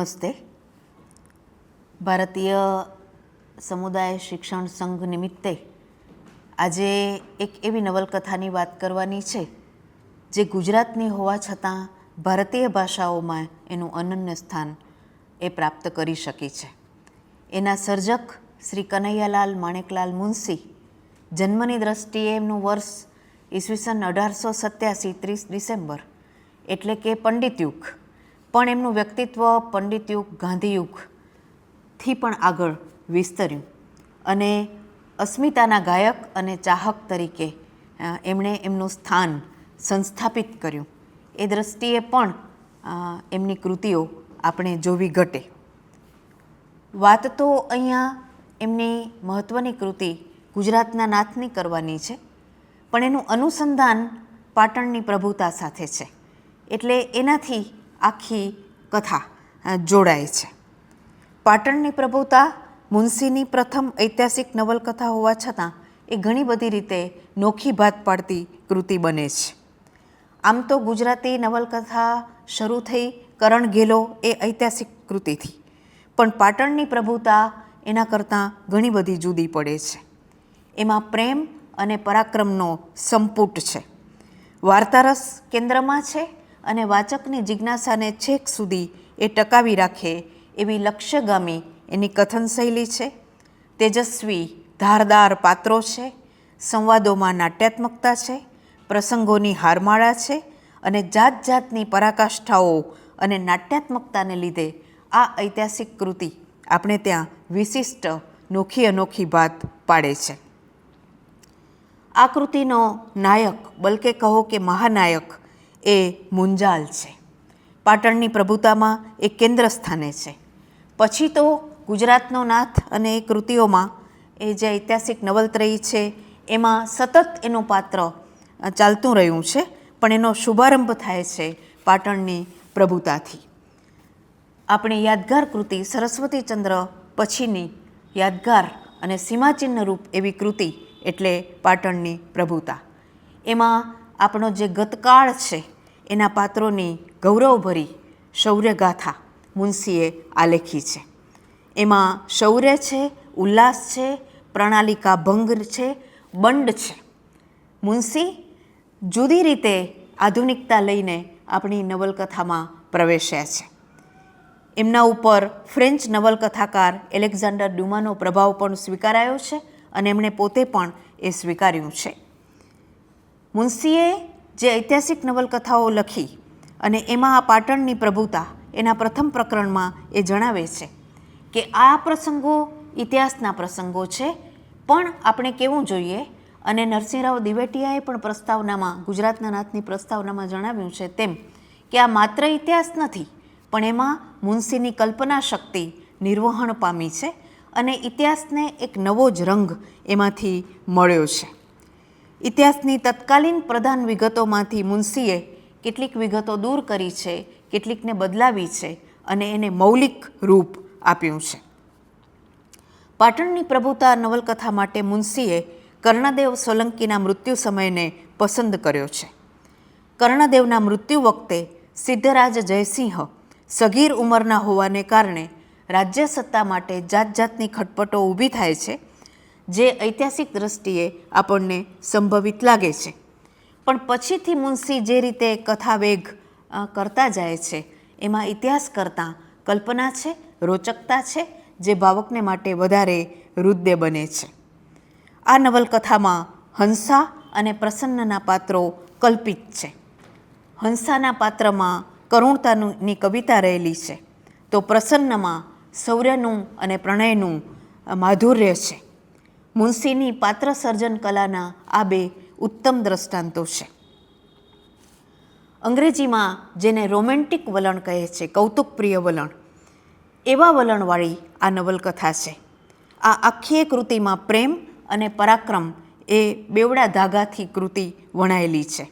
નમસ્તે. ભારતીય સમુદાય શિક્ષણ સંઘ નિમિત્તે આજે એક એવી નવલકથાની વાત કરવાની છે, જે ગુજરાતની હોવા છતાં ભારતીય ભાષાઓમાં એનું અનન્ય સ્થાન એ પ્રાપ્ત કરી શકી છે. એના સર્જક શ્રી કનૈયાલાલ માણેકલાલ મુનશી જન્મની દ્રષ્ટિએ એમનું વર્ષ ઈસવીસન અઢારસો સત્યાસી ત્રીસ ડિસેમ્બર એટલે કે પંડિત યુગ પણ એમનું વ્યક્તિત્વ પંડિત યુગ, ગાંધી યુગથી પણ આગળ વિસ્તર્યું. અને અસ્મિતાના ગાયક અને ચાહક તરીકે એમણે એમનું સ્થાન સંસ્થાપિત કર્યું. એ દ્રષ્ટિએ પણ એમની કૃતિઓ આપણે જોવી ઘટે. વાત તો અહીંયા એમની મહત્ત્વની કૃતિ ગુજરાતના નાથની કરવાની છે, પણ એનું અનુસંધાન પાટણની પ્રભુતા સાથે છે. એટલે એનાથી આખી કથા જોડાય છે. પાટણની પ્રભુતા, મુનશીની પ્રથમ ઐતિહાસિક નવલકથા હોવા છતાં એ ઘણી બધી રીતે નોખી ભાત પાડતી કૃતિ બને છે. આમ તો ગુજરાતી નવલકથા શરૂ થઈ કરણ ઘેલો એ ઐતિહાસિક કૃતિથી. પણ પાટણની પ્રભુતા એના કરતાં ઘણી બધી જુદી પડે છે. એમાં પ્રેમ અને પરાક્રમનો સંપુટ છે. વાર્તારસ કેન્દ્રમાં છે? અને વાચકની જિજ્ઞાસાને છેક સુધી એ ટકાવી રાખે એવી લક્ષ્યગામી એની કથન શૈલી છે. તેજસ્વી, ધારદાર પાત્રો છે. સંવાદોમાં નાટ્યાત્મકતા છે. પ્રસંગોની હારમાળા છે. અને જાત જાતની પરાકાષ્ઠાઓ અને નાટ્યાત્મકતાને લીધે આ ઐતિહાસિક કૃતિ આપણે ત્યાં વિશિષ્ટ નોખી અનોખી ભાત પાડે છે. આ કૃતિનો નાયક, બલકે કહો કે મહાનાયક એ મુંજાલ છે. પાટણની પ્રભુતામાં એ કેન્દ્ર સ્થાને છે. પછી તો ગુજરાતનો નાથ અને એ કૃતિઓમાં એ જે ઐતિહાસિક નવલત્રયી છે, એમાં સતત એનું પાત્ર ચાલતું રહ્યું છે, પણ એનો શુભારંભ થાય છે પાટણની પ્રભુતાથી. આપણી યાદગાર કૃતિ સરસ્વતીચંદ્ર પછીની યાદગાર અને સીમાચિહ્ન રૂપ એવી કૃતિ એટલે પાટણની પ્રભુતા. એમાં આપણો જે ગતકાળ છે, એના પાત્રોની ગૌરવભરી શૌર્યગાથા મુનશીએ આલેખી છે. એમાં શૌર્ય છે, ઉલ્લાસ છે, પ્રણાલિકા ભંગ છે, બંડ છે. મુનશી જુદી રીતે આધુનિકતા લઈને આપણી નવલકથામાં પ્રવેશ્યા છે. એમના ઉપર ફ્રેન્ચ નવલકથાકાર એલેક્ઝાન્ડર ડુમાનો પ્રભાવ પણ સ્વીકારાયો છે અને એમણે પોતે પણ એ સ્વીકાર્યું છે. મુનશીએ જે ઐતિહાસિક નવલકથાઓ લખી અને એમાં આ પાટણની પ્રભુતા એના પ્રથમ પ્રકરણમાં એ જણાવે છે કે આ પ્રસંગો ઇતિહાસના પ્રસંગો છે, પણ આપણે કેવું જોઈએ? અને નરસિંહરાવ દિવેટિયાએ પણ પ્રસ્તાવનામાં, ગુજરાતના નાથની પ્રસ્તાવનામાં જણાવ્યું છે તેમ કે આ માત્ર ઇતિહાસ નથી, પણ એમાં મુનશીની કલ્પના શક્તિ નિર્વહણ પામી છે અને ઇતિહાસને એક નવો જ રંગ એમાંથી મળ્યો છે. ઇતિહાસની તત્કાલીન પ્રધાન વિગતોમાંથી મુનશીએ કેટલીક વિગતો દૂર કરી છે, કેટલીકને બદલાવી છે અને એને મૌલિક રૂપ આપ્યું છે. પાટણની પ્રભુતા નવલકથા માટે મુનશીએ કર્ણદેવ સોલંકીના મૃત્યુ સમયને પસંદ કર્યો છે. કર્ણદેવના મૃત્યુ વખતે સિદ્ધરાજ જયસિંહ સગીર ઉંમરના હોવાને કારણે રાજ્ય સત્તા માટે જાત જાતની ખટપટો ઊભી થાય છે જે ઐતિહાસિક દ્રષ્ટિએ આપણને સંભવિત લાગે છે. પણ પછીથી મુનશી જે રીતે કથા વેગ કરતા જાય છે, એમાં ઇતિહાસ કરતાં કલ્પના છે, રોચકતા છે, જે ભાવકને માટે વધારે હૃદય બને છે. આ નવલકથામાં હંસા અને પ્રસન્નના પાત્રો કલ્પિત છે. હંસાના પાત્રમાં કરુણતાની કવિતા રહેલી છે. તો પ્રસન્નમાં શૌર્યનું અને પ્રણયનું માધુર્ય છે. મુનશીની પાત્ર સર્જન કલાના આ બે ઉત્તમ દ્રષ્ટાંતો છે. અંગ્રેજીમાં જેને રોમેન્ટિક વલણ કહે છે, કૌતુકપ્રિય વલણ, એવા વલણવાળી આ નવલકથા છે. આ આખી કૃતિમાં પ્રેમ અને પરાક્રમ એ બેવડા ધાગાથી કૃતિ વણાયેલી છે.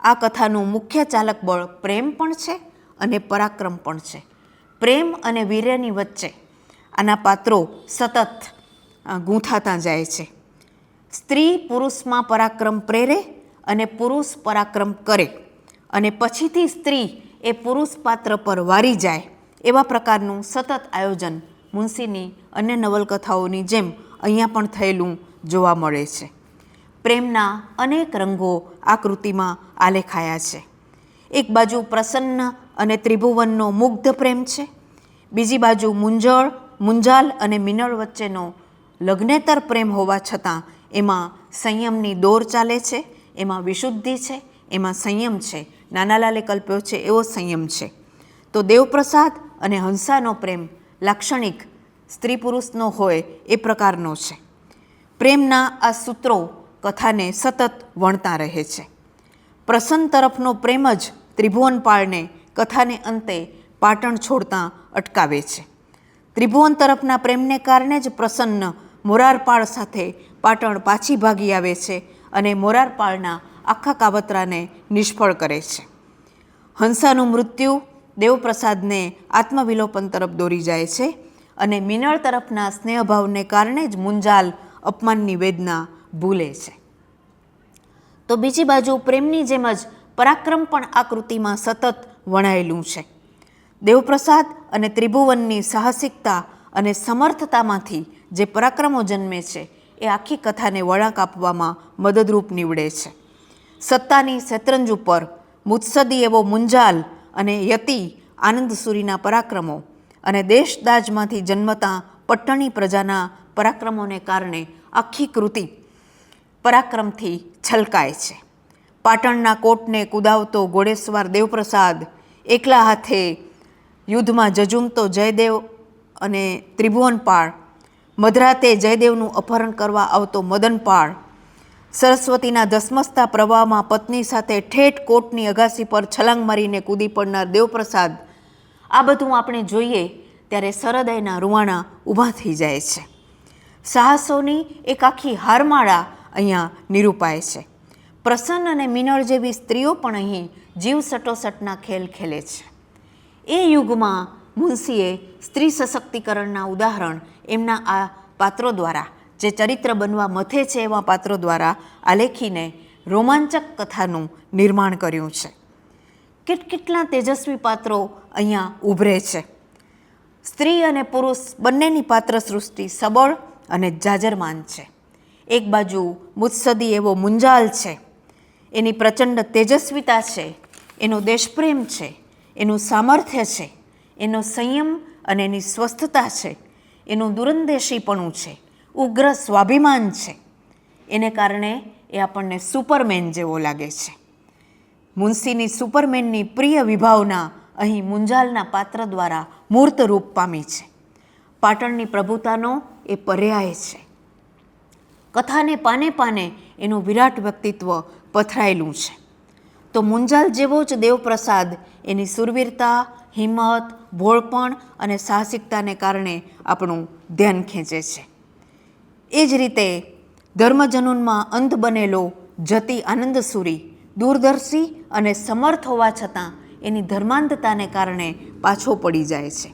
આ કથાનું મુખ્ય ચાલક બળ પ્રેમ પણ છે અને પરાક્રમ પણ છે. પ્રેમ અને વીર્યની વચ્ચે આના પાત્રો સતત ગૂંથાતા જાય છે. સ્ત્રી પુરુષમાં પરાક્રમ પ્રેરે અને પુરુષ પરાક્રમ કરે. અને પછીથી સ્ત્રી એ પુરુષ પાત્ર પર વારી જાય. એવા પ્રકારનું સતત આયોજન મુનશીની અન્ય નવલકથાઓની જેમ અહીંયા પણ થયેલું જોવા મળે છે. પ્રેમના અનેક રંગો આ કૃતિમાં આલેખાયા છે. એક બાજુ પ્રસન્ન અને ત્રિભુવનનો મુગ્ધ પ્રેમ છે. બીજી બાજુ મુંજળ, મુંજાલ અને મિનળ વચ્ચેનો લગ્નેતર પ્રેમ હોવા છતાં એમાં સંયમની દોર ચાલે છે, એમાં વિશુદ્ધિ છે, એમાં સંયમ છે. નાનાલાલે કલ્પ્યો છે, એવો સંયમ છે. તો દેવપ્રસાદ અને હંસાનો પ્રેમ લાક્ષણિક સ્ત્રી પુરુષનો હોય એ પ્રકારનો છે. પ્રેમના આ સૂત્રો કથાને સતત વણતા રહે છે. પ્રસન્ન તરફનો પ્રેમ જ ત્રિભુવનપાળને કથાને અંતે પાટણ છોડતા અટકાવે છે. ત્રિભુવન તરફના પ્રેમને કારણે જ પ્રસન્ન મોરારપાળ સાથે પાટણ પાછી ભાગી આવે છે અને મોરારપાળના આખા કાવતરાને નિષ્ફળ કરે છે. હંસાનું મૃત્યુ દેવપ્રસાદને આત્મવિલોપન તરફ દોરી જાય છે અને મિનળ તરફના સ્નેહભાવને કારણે જ મુંજાલ અપમાનની વેદના ભૂલે છે. તો બીજી બાજુ પ્રેમની જેમ જ પરાક્રમ પણ આ કૃતિમાં સતત વણાયેલું છે. દેવપ્રસાદ અને ત્રિભુવનની સાહસિકતા અને સમર્થતામાંથી જે પરાક્રમો જન્મે છે, એ આખી કથાને વળાંક આપવામાં મદદરૂપ નીવડે છે. સત્તાની શેતરંજ ઉપર મુત્સદી એવો મુંજાલ અને યતિ આનંદસુરીના પરાક્રમો અને દેશદાજમાંથી જન્મતા પટ્ટણી પ્રજાના પરાક્રમોને કારણે આખી કૃતિ પરાક્રમથી છલકાય છે. પાટણના કોટને કુદાવતો ઘોડેસવાર દેવપ્રસાદ એકલા હાથે યુદ્ધમાં જજુમતો જયદેવ અને ત્રિભુવનપાળ મધરાતે જયદેવનું અપહરણ કરવા આવતો મદનપાળ સરસ્વતીના ધસમસતા પ્રવાહમાં પત્ની સાથે ઠેઠ કોટની અગાસી પર છલાંગ મારીને કૂદી પડનાર દેવપ્રસાદ. આ બધું આપણે જોઈએ ત્યારે સરદયના રૂવાણા ઊભા થઈ જાય છે. સાહસોની એક આખી હારમાળા અહીંયા નિરૂપાય છે. પ્રસન્ન અને મિનળ જેવી સ્ત્રીઓ પણ અહીં જીવ સટોસટના ખેલ ખેલે છે. એ યુગમાં મુનશીએ સ્ત્રી સશક્તિકરણના ઉદાહરણ એમના આ પાત્રો દ્વારા, જે ચરિત્ર બનવા મથે છે એવા પાત્રો દ્વારા આલેખીને રોમાંચક કથાનું નિર્માણ કર્યું છે. કેટ કેટલા તેજસ્વી પાત્રો અહીંયા ઉભરે છે. સ્ત્રી અને પુરુષ બંનેની પાત્ર સૃષ્ટિ સબળ અને જાજરમાન છે. એક બાજુ મુત્સદી એવો મુંજાલ છે. એની પ્રચંડ તેજસ્વીતા છે. એનો દેશપ્રેમ છે. એનું સામર્થ્ય છે. એનો સંયમ અને એની સ્વસ્થતા છે. એનું દુરંદેશીપણું છે. ઉગ્ર સ્વાભિમાન છે. એને કારણે એ આપણને સુપરમેન જેવો લાગે છે. મુનશીની સુપરમેનની પ્રિય વિભાવના અહીં મુંજાલના પાત્ર દ્વારા મૂર્ત રૂપ પામી છે. પાટણની પ્રભુતાનો એ પર્યાય છે. કથાને પાને પાને એનું વિરાટ વ્યક્તિત્વ પથરાયેલું છે. તો મુંજાલ જેવો જ દેવપ્રસાદ એની સુરવીરતા હિંમત ભોળપણ અને સાહસિકતાને કારણે આપણું ધ્યાન ખેંચે છે. એ જ રીતે ધર્મજનૂનમાં અંધ બનેલો જતી આનંદસુરી દૂરદર્શી અને સમર્થ હોવા છતાં એની ધર્માંધતાને કારણે પાછો પડી જાય છે.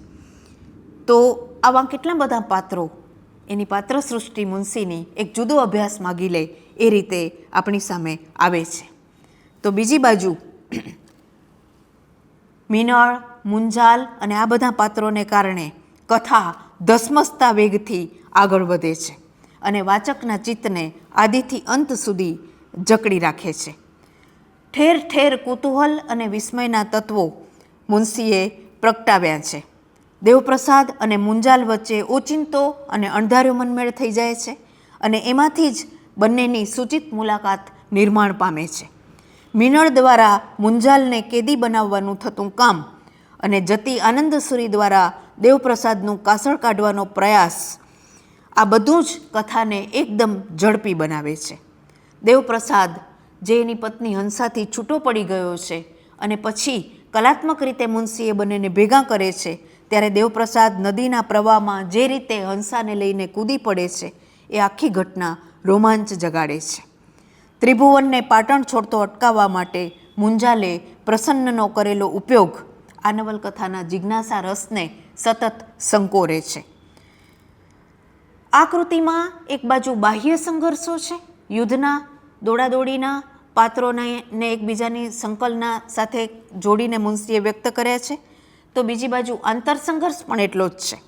તો આવા કેટલા બધા પાત્રો એની પાત્ર સૃષ્ટિ મુનશીની એક જુદો અભ્યાસ માગી લે એ રીતે આપણી સામે આવે છે. તો બીજી બાજુ, મિનળ મુંજાલ અને આ બધા પાત્રોને કારણે કથા ધસમસતા વેગથી આગળ વધે છે અને વાચકના ચિત્તને આદિથી અંત સુધી જકડી રાખે છે. ઠેર ઠેર કુતૂહલ અને વિસ્મયના તત્વો મુનશીએ પ્રગટાવ્યા છે. દેવપ્રસાદ અને મુંજાલ વચ્ચે ઓચિંતો અને અણધાર્યો મનમેળ થઈ જાય છે અને એમાંથી જ બંનેની સૂચિત મુલાકાત નિર્માણ પામે છે. મિનળ દ્વારા મુંજાલને કેદી બનાવવાનું થતું કામ અને જતી આનંદસુરી દ્વારા દેવપ્રસાદનું કાસળ કાઢવાનો પ્રયાસ આ બધું જ કથાને એકદમ ઝડપી બનાવે છે. દેવપ્રસાદ જે એની પત્ની હંસાથી છૂટો પડી ગયો છે અને પછી કલાત્મક રીતે મુનશીએ બંનેને ભેગા કરે છે, ત્યારે દેવપ્રસાદ નદીના પ્રવાહમાં જે રીતે હંસાને લઈને કૂદી પડે છે, એ આખી ઘટના રોમાંચ જગાડે છે. ત્રિભુવનને પાટણ છોડતો અટકાવવા માટે મુંજાલે પ્રસન્નનો કરેલો ઉપયોગ આ નવલકથાના જિજ્ઞાસા રસને સતત સંકોરે છે. આ કૃતિમાં એક બાજુ બાહ્ય સંઘર્ષો છે, યુદ્ધના દોડાદોડીના પાત્રોને ને એકબીજાની સંકલના સાથે જોડીને મુનશીએ વ્યક્ત કર્યા છે. તો બીજી બાજુ આંતર સંઘર્ષ પણ એટલો જ છે.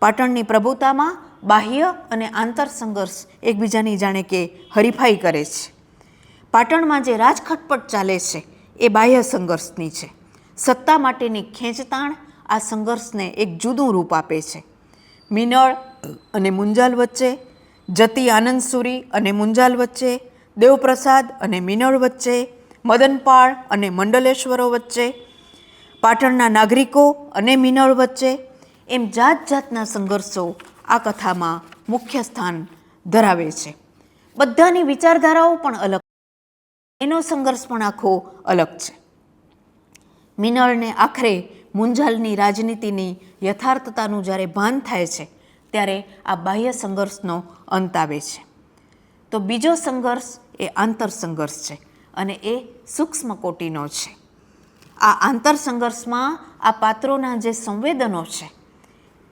પાટણની પ્રભુતામાં બાહ્ય અને આંતર સંઘર્ષ એકબીજાની જાણે કે હરીફાઈ કરે છે. પાટણમાં જે રાજખટપટ ચાલે છે, એ બાહ્ય સંઘર્ષની છે. સત્તા માટેની ખેંચતાણ આ સંઘર્ષને એક જુદું રૂપ આપે છે. મિનળ અને મુંજાલ વચ્ચે, જતી આનંદસુરી અને મુંજાલ વચ્ચે, દેવપ્રસાદ અને મિનળ વચ્ચે, મદનપાળ અને મંડલેશ્વરો વચ્ચે, પાટણના નાગરિકો અને મિનળ વચ્ચે એમ જાત જાતના સંઘર્ષો આ કથામાં મુખ્ય સ્થાન ધરાવે છે. બધાની વિચારધારાઓ પણ અલગ. એનો સંઘર્ષ પણ આખો અલગ છે. મિનળને આખરે મુંજાલની રાજનીતિની યથાર્થતાનું જ્યારે ભાન થાય છે, ત્યારે આ બાહ્ય સંઘર્ષનો અંત આવે છે. તો બીજો સંઘર્ષ એ આંતર સંઘર્ષ છે અને એ સૂક્ષ્મ કોટીનો છે. આ આંતર સંઘર્ષમાં આ પાત્રોના જે સંવેદનો છે,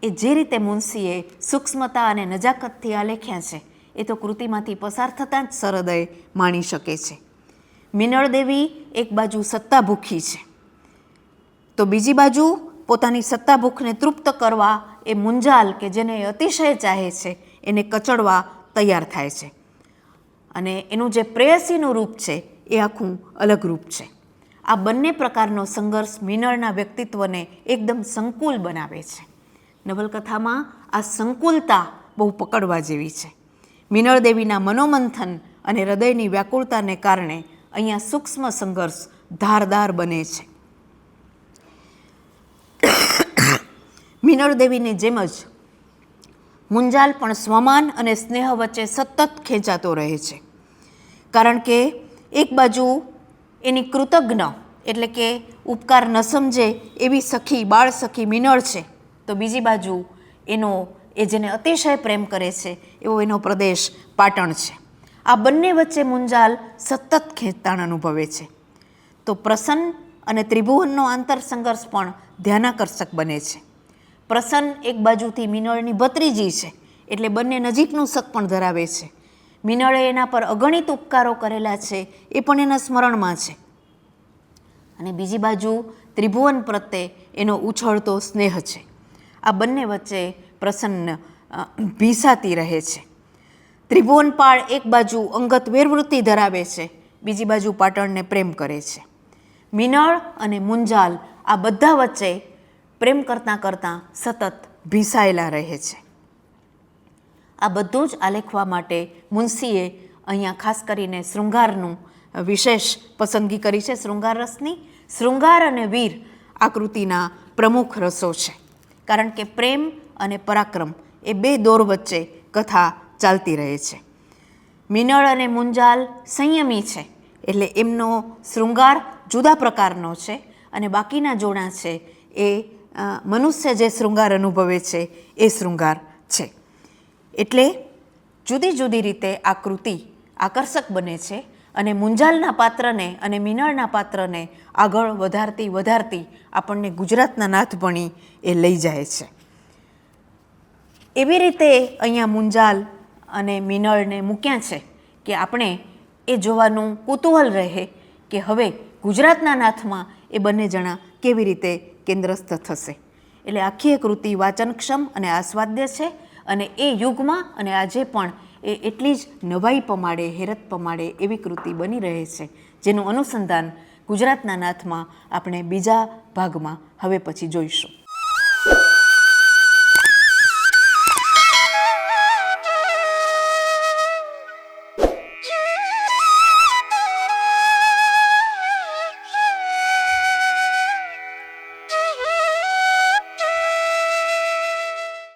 એ જે રીતે મુનશીએ સૂક્ષ્મતા અને નજાકતથી આલેખ્યા છે, એ તો કૃતિમાંથી પસાર થતાં જ સરદય માણી શકે છે. મિનળ દેવી એક બાજુ સત્તા ભૂખી છે. તો બીજી બાજુ પોતાની સત્તા ભૂખને તૃપ્ત કરવા એ મુંજાલ કે જેને અતિશય ચાહે છે, એને કચડવા તૈયાર થાય છે. અને એનું જે પ્રેયસીનું રૂપ છે, એ આખું અલગ રૂપ છે. આ બંને પ્રકારનો સંઘર્ષ મિનળના વ્યક્તિત્વને એકદમ સંકુલ બનાવે છે. નવલકથામાં આ સંકુલતા બહુ પકડવા જેવી છે. મિનળ દેવીના મનોમંથન અને હૃદયની વ્યાકુળતાને કારણે અહીંયા સૂક્ષ્મ સંઘર્ષ ધારદાર બને છે. મિનળ દેવીની જેમ જ મુંજાલ પણ સ્વમાન અને સ્નેહ વચ્ચે સતત ખેંચાતો રહે છે. કારણ કે એક બાજુ એની કૃતજ્ઞ, એટલે કે ઉપકાર ન સમજે એવી સખી, બાળ સખી મિનળ છે, તો બીજી બાજુ એનો, એ જેને અતિશય પ્રેમ કરે છે, એવો એનો પ્રદેશ પાટણ છે. આ બંને વચ્ચે મુંજાલ સતત ખેંચતાણ અનુભવે છે. તો પ્રસન્ન અને ત્રિભુવનનો આંતર સંઘર્ષ પણ ધ્યાનાકર્ષક બને છે. પ્રસન્ન એક બાજુથી મિનળની ભત્રીજી છે, એટલે બંને નજીકનું શક પણ ધરાવે છે. મિનળે એના પર અગણિત ઉપકારો કરેલા છે, એ પણ એના સ્મરણમાં છે. અને બીજી બાજુ ત્રિભુવન પ્રત્યે એનો ઉછળતો સ્નેહ છે. આ બંને વચ્ચે પ્રસન્ન ભીસાતી રહે છે. ત્રિભુવનપાળ એક બાજુ અંગત વેરવૃત્તિ ધરાવે છે, બીજી બાજુ પાટણને પ્રેમ કરે છે. મિનળ અને મુંજાલ આ બધા વચ્ચે પ્રેમ કરતાં કરતાં સતત ભીસાયેલા રહે છે. આ બધું જ આલેખવા માટે મુનશીએ અહીંયા ખાસ કરીને શૃંગારનું વિશેષ પસંદગી કરી છે. શૃંગાર રસની, શૃંગાર અને વીર આકૃતિના પ્રમુખ રસો છે. કારણ કે પ્રેમ અને પરાક્રમ એ બે દોર વચ્ચે કથા ચાલતી રહે છે. મિનળ અને મુંજાલ સંયમી છે, એટલે એમનો શૃંગાર જુદા પ્રકારનો છે અને બાકીના જોડા છે એ મનુષ્ય જે શૃંગાર અનુભવે છે, એ શૃંગાર છે. એટલે જુદી જુદી રીતે આ કૃતિ આકર્ષક બને છે અને મુંજાલના પાત્રને અને મિનળના પાત્રને આગળ વધારતી વધારતી આપણને ગુજરાતના નાથપણી એ લઈ જાય છે. એવી રીતે અહીંયા મુંજાલ અને મિનળને મૂક્યા છે કે આપણે એ જોવાનું કુતૂહલ રહે કે હવે ગુજરાતના નાથમાં એ બંને જણા કેવી રીતે કેન્દ્રસ્થ થશે. એટલે આખી એ કૃતિ વાચનક્ષમ અને આસ્વાદ્ય છે અને એ યુગમાં અને આજે પણ એ એટલી જ નવાઈ પમાડે, હેરત પમાડે એવી કૃતિ બની રહે છે, જેનું અનુસંધાન ગુજરાતના નાથમાં આપણે બીજા ભાગમાં હવે પછી જોઈશું.